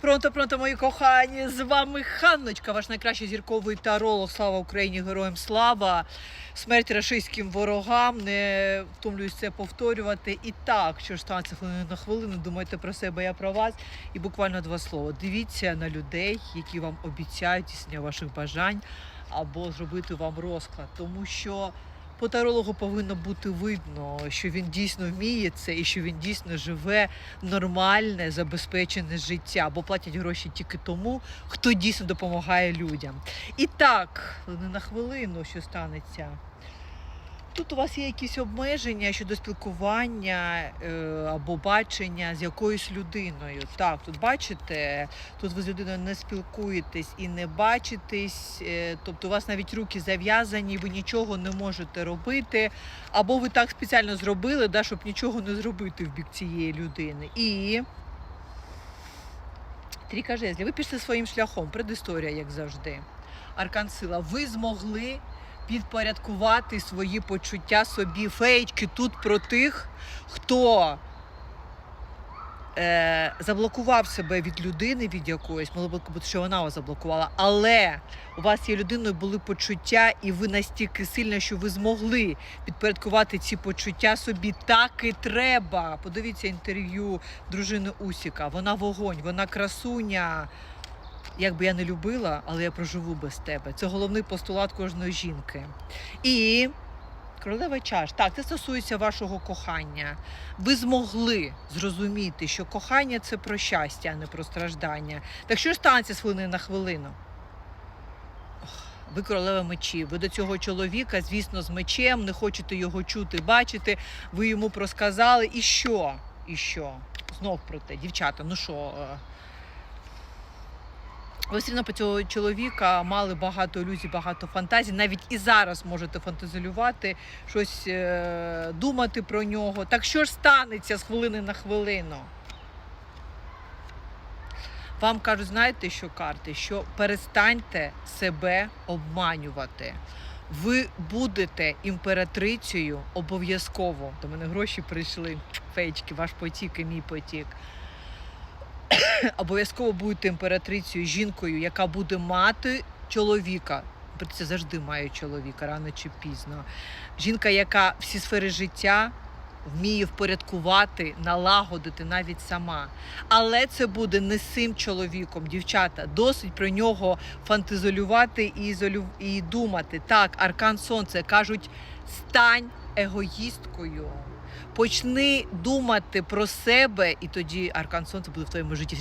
Пронто, пронто, мої кохані! З вами Ханночка, ваш найкращий зірковий таролог. Слава Україні! Героям слава! Смерть рашистським ворогам. Не втомлююсь це повторювати. І так, що ж станеться хвилину на хвилину, думайте про себе, я про вас. І буквально два слова. Дивіться на людей, які вам обіцяють здійснення ваших бажань або зробити вам розклад, тому що. По повинно бути видно, що він дійсно вміє це і що він дійсно живе нормальне, забезпечене життя, бо платять гроші тільки тому, хто дійсно допомагає людям. І так, не на хвилину, що станеться. Тут у вас є якісь обмеження щодо спілкування е, або бачення з якоюсь людиною. Так, тут бачите, тут ви з людиною не спілкуєтесь і не бачитесь, е, тобто у вас навіть руки зав'язані, ви нічого не можете робити, або ви так спеціально зробили, да, щоб нічого не зробити в бік цієї людини. І трійка жезлів, ви пішли своїм шляхом, предісторія, як завжди. Аркан сила, ви змогли підпорядкувати свої почуття собі. Феєчки тут про тих, хто е, заблокував себе від людини, від якоїсь, могло бути, що вона вас заблокувала, але у вас є людиною були почуття, і ви настільки сильно, що ви змогли підпорядкувати ці почуття собі. Так і треба. Подивіться інтерв'ю дружини Усіка. Вона вогонь, вона красуня. Як би я не любила, але я проживу без тебе. Це головний постулат кожної жінки. І королева чаш. Так, це стосується вашого кохання. Ви змогли зрозуміти, що кохання це про щастя, а не про страждання. Так що ж станеться з хвилини на хвилину? Ви королева мечів. Ви до цього чоловіка, звісно, з мечем, не хочете його чути, бачити. Ви йому просказали. І що? І що? Знов про те, дівчата, ну що? Ви все одно по цього чоловіка мали багато ілюзій, багато фантазій. Навіть і зараз можете фантазіювати, щось е, думати про нього. Так що ж станеться з хвилини на хвилину? Вам кажуть, знаєте, що карти? Що перестаньте себе обманювати. Ви будете імператрицею обов'язково. До мене гроші прийшли. Фейчки, ваш потік і мій потік обов'язково будете імператрицею, жінкою, яка буде мати чоловіка. Це завжди має чоловіка, рано чи пізно. Жінка, яка всі сфери життя вміє впорядкувати, налагодити навіть сама. Але це буде не з цим чоловіком, дівчата. Досить про нього фантазолювати і, ізолю... і думати. Так, аркан сонце кажуть, стань егоїсткою. Почни думати про себе, і тоді аркан Сонце буде в твоєму житті